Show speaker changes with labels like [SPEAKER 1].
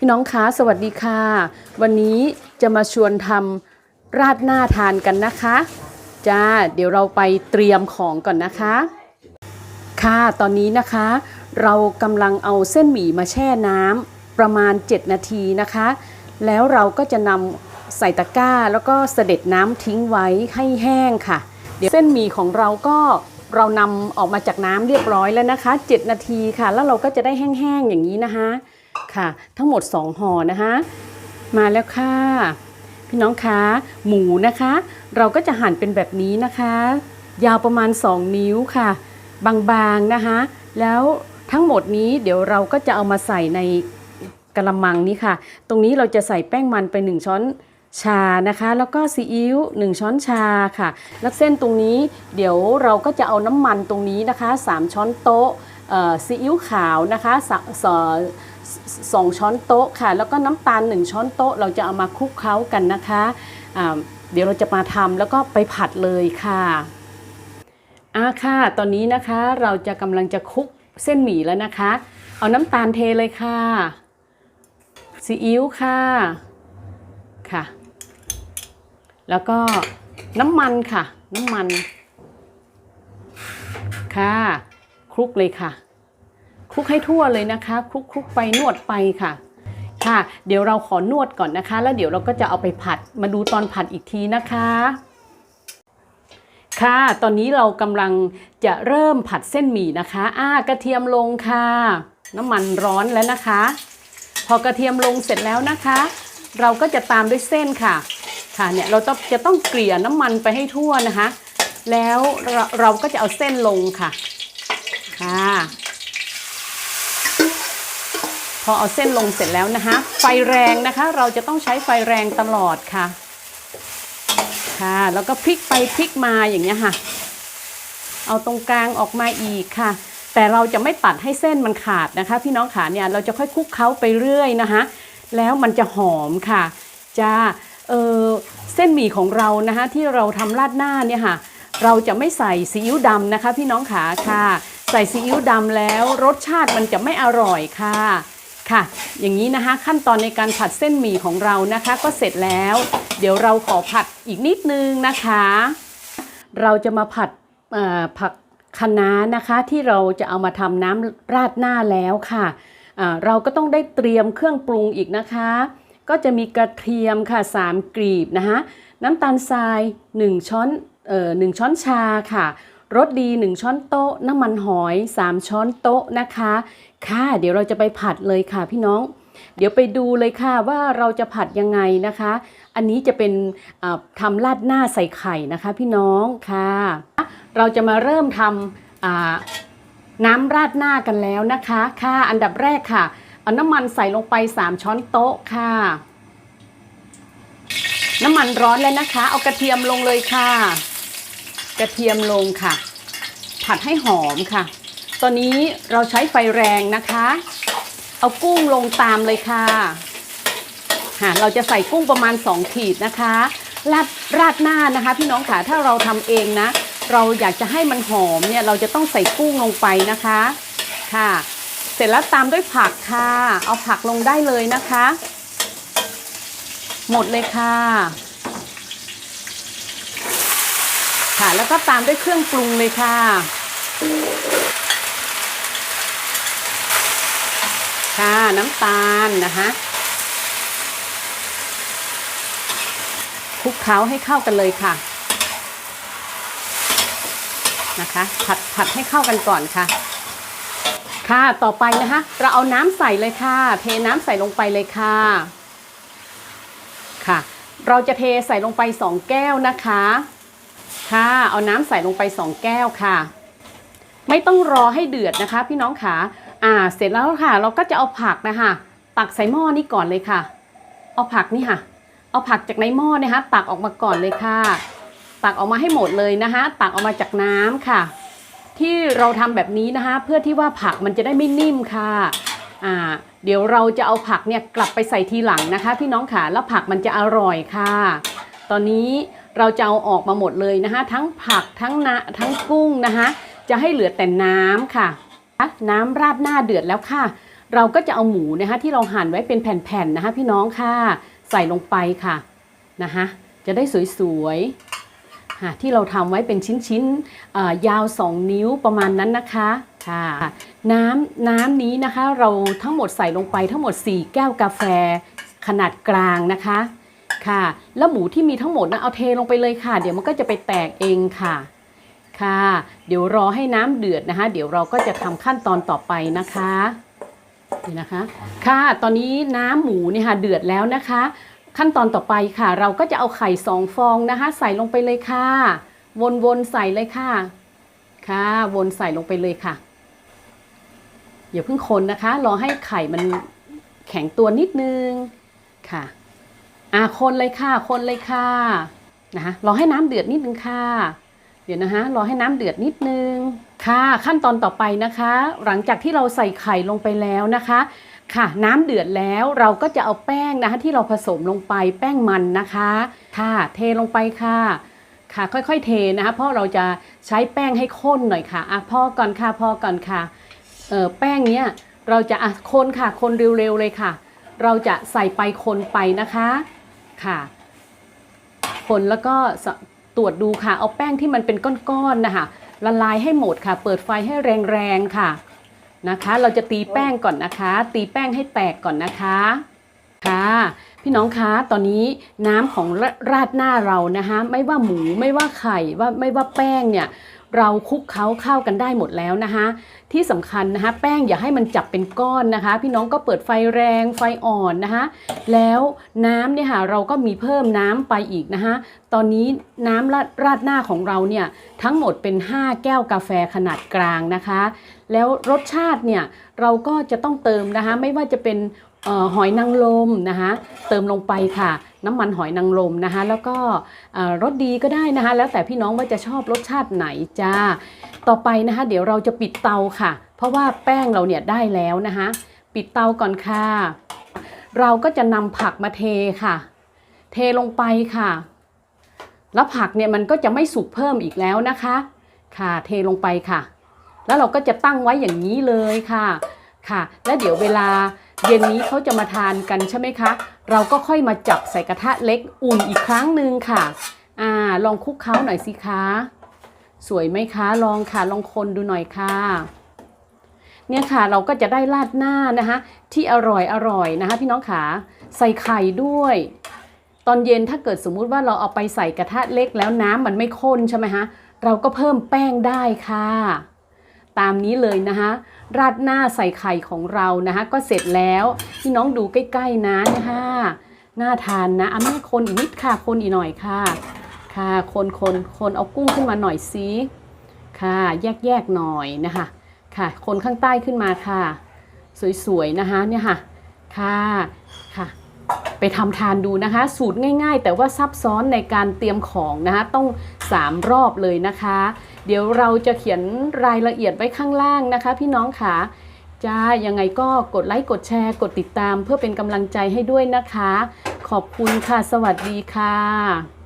[SPEAKER 1] พี่น้องคะสวัสดีค่ะ วันนี้จะมาชวนทำราดหน้าทานกันนะคะจ้าเดี๋ยวเราไปเตรียมของก่อนนะคะ ค่ะตอนนี้นะคะ เรากำลังเอาเส้นหมี่มาแช่น้ำประมาณ 7 นาทีนะคะ แล้วเราก็จะนำใส่ตะกร้า แล้วก็เสด็จน้ำทิ้งไว้ให้แห้งค่ะ เดี๋ยวเส้นหมี่ของเราก็เรานำออกมาจากน้ำเรียบร้อยแล้วนะคะ 7 นาทีค่ะ แล้วเราก็จะได้แห้งๆอย่างนี้นะคะ ค่ะ ทั้งหมด 2ห่อนะคะ มาแล้วค่ะ พี่น้องคะหมูนะคะ เราก็จะหั่นเป็นแบบนี้นะคะ ยาวประมาณ 2 นิ้วค่ะ บางๆนะคะ แล้วทั้งหมดนี้เดี๋ยวเราก็จะเอามาใส่ในกระมังนี้ค่ะ ตรงนี้เราจะใส่แป้งมันไป 1 ช้อนชานะคะ แล้วก็ซีอิ๊ว1ช้อนชาค่ะ แล้วเส้นตรงนี้เดี๋ยวเราก็จะเอาน้ำมันตรงนี้นะคะ 3 ช้อนโต๊ะซีอิ๊วขาวนะคะสะ สองช้อนโต๊ะค่ะ แล้วก็น้ำตาล1ช้อนโต๊ะ เราจะเอามาคลุกเคล้ากันนะคะอ่าเดี๋ยวเราจะมาทำแล้วก็ไปผัดเลยค่ะอ่าค่ะ ตอนนี้นะคะเราจะกำลังจะคลุกเส้นหมี่แล้วนะคะ เอาน้ำตาลเทเลยค่ะซีอิ๊วค่ะค่ะ แล้วก็น้ำมันค่ะ น้ำมัน ค่ะคลุกเลยค่ะ คลุกให้ทั่วเลยนะคะคลุกคลุกไปนวดไปค่ะ ค่ะ เดี๋ยวเราขอนวดก่อนนะคะ แล้วเดี๋ยวเราก็จะเอาไปผัดมาดูตอนผัดอีกทีนะคะ ค่ะ ตอนนี้เรากำลังจะเริ่มผัดเส้นหมี่นะคะอ่ากระเทียมลงค่ะ น้ำมันร้อนแล้วนะคะ พอกระเทียมลงเสร็จแล้วนะคะ เราก็จะตามด้วยเส้นค่ะ ค่ะเนี่ยเราต้องจะต้องเกลี่ยน้ำมันไปให้ทั่วนะคะ แล้วเราเราก็จะเอาเส้นลงค่ะค่ะ อเอาเส้นลงเสร็จแล้วนะคะ ไฟแรงนะคะ เราจะต้องใช้ไฟแรงตลอดค่ะ ค่ะ แล้วก็พลิกไปพลิกมาอย่างเงี้ยค่ะ เอาตรงกลางออกมาอีกค่ะ แต่เราจะไม่ตัดให้เส้นมันขาดนะคะ พี่น้องขาเนี่ยเราจะค่อยคลุกเคล้าไปเรื่อยนะคะ แล้วมันจะหอมค่ะจะเออเส้นหมี่ของเรานะคะที่เราทำราดหน้าเนี่ยค่ะ เราจะไม่ใส่ซีอิ๊วดำนะคะ พี่น้องขาค่ะ ใส่ซีอิ๊วดำแล้วรสชาติมันจะไม่อร่อยค่ะ ค่ะ อย่างนี้นะคะขั้นตอนในการผัดเส้นหมี่ของเรานะคะก็เสร็จแล้ว เดี๋ยวเราขอผัดอีกนิดนึงนะคะ เราจะมาผัดผักคะน้านะคะที่เราจะเอามาทำน้ำราดหน้าแล้วค่ะ เราก็ต้องได้เตรียมเครื่องปรุงอีกนะคะ ก็จะมีกระเทียมค่ะ 3กรีบนะคะน้ำตาลทราย 1 ช้อนเอ่อช้อนชาค่ะ รสดี 1 ช้อนโต๊ะ น้ำมันหอย 3 ช้อนโต๊ะนะคะ ค่ะ เดี๋ยวเราจะไปผัดเลยค่ะพี่น้อง เดี๋ยวไปดูเลยค่ะว่าเราจะผัดยังไงนะคะ อันนี้จะเป็นทำราดหน้าใส่ไข่นะคะพี่น้องค่ะ เราจะมาเริ่มทำน้ำราดหน้ากันแล้วนะคะ ค่ะ อันดับแรกค่ะ เอาน้ำมันใส่ลงไป 3 ช้อนโต๊ะค่ะน้ำมันร้อนแล้วนะคะ เอากระเทียมลงเลยค่ะ กระเทียมลงค่ะ ผัดให้หอมค่ะ ตอนนี้เราใช้ไฟแรงนะคะ เอากุ้งลงตามเลยค่ะค่ะเราจะใส่กุ้งประมาณ 2 ขีดนะคะราดราดหน้านะคะ พี่น้องค่ะถ้าเราทำเองนะ เราอยากจะให้มันหอมเนี่ยเราจะต้องใส่กุ้งลงไปนะคะค่ะ เสร็จแล้วตามด้วยผักค่ะ เอาผักลงได้เลยนะคะ หมดเลยค่ะ ค่ะ แล้วก็ตามด้วยเครื่องปรุงเลยค่ะ ค่ะน้ำตาลนะคะคลุกเคล้าให้เข้ากันเลยค่ะนะคะ ผัดผัดให้เข้ากันก่อนค่ะ ค่ะต่อไปนะคะ เราเอาน้ำใส่เลยค่ะ เทน้ำใส่ลงไปเลยค่ะค่ะ เราจะเทใส่ลงไป2แก้วนะคะ ค่ะ เอาน้ำใส่ลงไป 2 แก้วค่ะ ไม่ต้องรอให้เดือดนะคะ พี่น้องขาอ่า เสร็จแล้วค่ะ เราก็จะเอาผักนะคะตักใส่หม้อนี้ก่อนเลยค่ะ เอาผักนี่ค่ะ เอาผักจากในหม้อนะคะ ตักออกมาก่อนเลยค่ะ ตักออกมาให้หมดเลยนะคะ ตักออกมาจากน้ำค่ะ ที่เราทำแบบนี้นะคะ เพื่อที่ว่าผักมันจะได้ไม่นิ่มค่ะอ่าเดี๋ยวเราจะเอาผักเนี่ยกลับไปใส่ทีหลังนะคะ พี่น้องขาแล้วผักมันจะอร่อยค่ะ ตอนนี้ เราจะเอาออกมาหมดเลยนะคะ ทั้งผักทั้งนะทั้งกุ้งนะคะ จะให้เหลือแต่น้ำค่ะน้ำราดหน้าเดือดแล้วค่ะ เราก็จะเอาหมูนะคะที่เราหั่นไว้เป็นแผ่นๆนะคะ พี่น้องค่ะใส่ลงไปค่ะนะคะจะได้สวยๆค่ะที่เราทำไว้เป็นชิ้นๆยาว 2 นิ้วประมาณนั้นนะคะค่ะน้ำน้ำนี้นะคะเราทั้งหมดใส่ลงไปทั้งหมด 4 แก้วกาแฟขนาดกลางนะคะ ค่ะ แล้วหมูที่มีทั้งหมดนะเอาเทลงไปเลยค่ะ เดี๋ยวมันก็จะไปแตกเองค่ะ ค่ะ เดี๋ยวรอให้น้ำเดือดนะคะ เดี๋ยวเราก็จะทำขั้นตอนต่อไปนะคะนี่นะคะ ค่ะ ตอนนี้น้ำหมูเนี่ยค่ะเดือดแล้วนะคะ ขั้นตอนต่อไปค่ะ เราก็จะเอาไข่สองฟองนะคะ ใส่ลงไปเลยค่ะ วนๆใส่เลยค่ะ ค่ะ วนใส่ลงไปเลยค่ะอย่าเพิ่งคนนะคะ รอให้ไข่มันแข็งตัวนิดนึงค่ะ อ่าคนเลยค่ะ คนเลยค่ะนะคะรอให้น้ำเดือดนิดนึงค่ะ เดี๋ยวนะคะรอให้น้ำเดือดนิดนึงค่ะ ขั้นตอนต่อไปนะคะ หลังจากที่เราใส่ไข่ลงไปแล้วนะคะ ค่ะ น้ำเดือดแล้วเราก็จะเอาแป้งนะคะที่เราผสมลงไปแป้งมันนะคะ ค่ะ เทลงไปค่ะค่ะค่อยๆเทนะคะเพราะเราจะใช้แป้งให้ข้นหน่อยค่ะอะพอก่อนค่ะพอก่อนค่ะเออแป้งเนี้ยเราจะอะคนค่ะคนเร็วๆเลยค่ะ เราจะใส่ไปคนไปนะคะ ค่ะคนแล้วก็ตรวจดูค่ะ เอาแป้งที่มันเป็นก้อนๆนะคะละลายให้หมดค่ะ เปิดไฟให้แรงๆค่ะนะคะ เราจะตีแป้งก่อนนะคะ ตีแป้งให้แตกก่อนนะคะค่ะพี่น้องคะตอนนี้น้ำของราราดหน้าเรานะคะไม่ว่าหมูไม่ว่าไข่ว่าไม่ว่าแป้งเนี่ยเราคลุกเคล้าเข้ากันได้หมดแล้วนะคะ ที่สำคัญนะคะแป้งอย่าให้มันจับเป็นก้อนนะคะ พี่น้องก็เปิดไฟแรงไฟอ่อนนะคะ แล้วน้ำเนี่ยค่ะเราก็มีเพิ่มน้ำไปอีกนะคะตอนนี้น้ำราดราดหน้าของเราเนี่ยทั้งหมดเป็น 5 แก้วกาแฟขนาดกลางนะคะ แล้วรสชาติเนี่ยเราก็จะต้องเติมนะคะ ไม่ว่าจะเป็นออหอยนางรมนะคะเติมลงไปค่ะ น้ำมันหอยนางรมนะคะ แล้วก็รสดีก็ได้นะคะ แล้วแต่พี่น้องว่าจะชอบรสชาติไหนจ้า ต่อไปนะคะ เดี๋ยวเราจะปิดเตาค่ะ เพราะว่าแป้งเราเนี่ยได้แล้วนะคะ ปิดเตาก่อนค่ะ เราก็จะนำผักมาเทค่ะ เทลงไปค่ะ แล้วผักเนี่ยมันก็จะไม่สุกเพิ่มอีกแล้วนะคะ ค่ะ เทลงไปค่ะ แล้วเราก็จะตั้งไว้อย่างนี้เลยค่ะ ค่ะ แล้วเดี๋ยวเวลาเย็นนี้เขาจะมาทานกันใช่ไหมคะ เราก็ค่อยมาจับใส่กระทะเล็กอุ่นอีกครั้งหนึ่งค่ะ อ่า ลองคลุกเคล้าหน่อยสิคะ สวยไหมคะลองค่ะลองคนดูหน่อยค่ะ เนี่ยค่ะเราก็จะได้ราดหน้านะคะที่อร่อยอร่อยนะคะ พี่น้องขาใส่ไข่ด้วย ตอนเย็นถ้าเกิดสมมุติว่าเราเอาไปใส่กระทะเล็กแล้วน้ำมันไม่ข้นใช่ไหมคะเราก็เพิ่มแป้งได้ค่ะ ตามนี้เลยนะคะราดหน้าใส่ไข่ของเรานะคะก็เสร็จแล้วพี่น้องดูใกล้ๆนะนะคะน่าทานนะอะแม่คนอีกนิดค่ะคนอีกหน่อยค่ะ ค่ะ คนคนคนเอากุ้งขึ้นมาหน่อยสิค่ะ แยกแยกหน่อยนะคะ ค่ะ คนข้างใต้ขึ้นมาค่ะ สวยๆนะคะเนี่ยค่ะ ค่ะ ค่ะ ไปทำทานดูนะคะ สูตรง่าย ๆ แต่ว่าซับซ้อนในการเตรียมของนะคะ ต้อง 3 รอบเลยนะคะ เดี๋ยวเราจะเขียนรายละเอียดไว้ข้างล่างนะคะ พี่น้องค่ะจ้ายังไงก็กดไลค์ กดแชร์ กดติดตามเพื่อเป็นกำลังใจให้ด้วยนะคะ ขอบคุณค่ะ สวัสดีค่ะ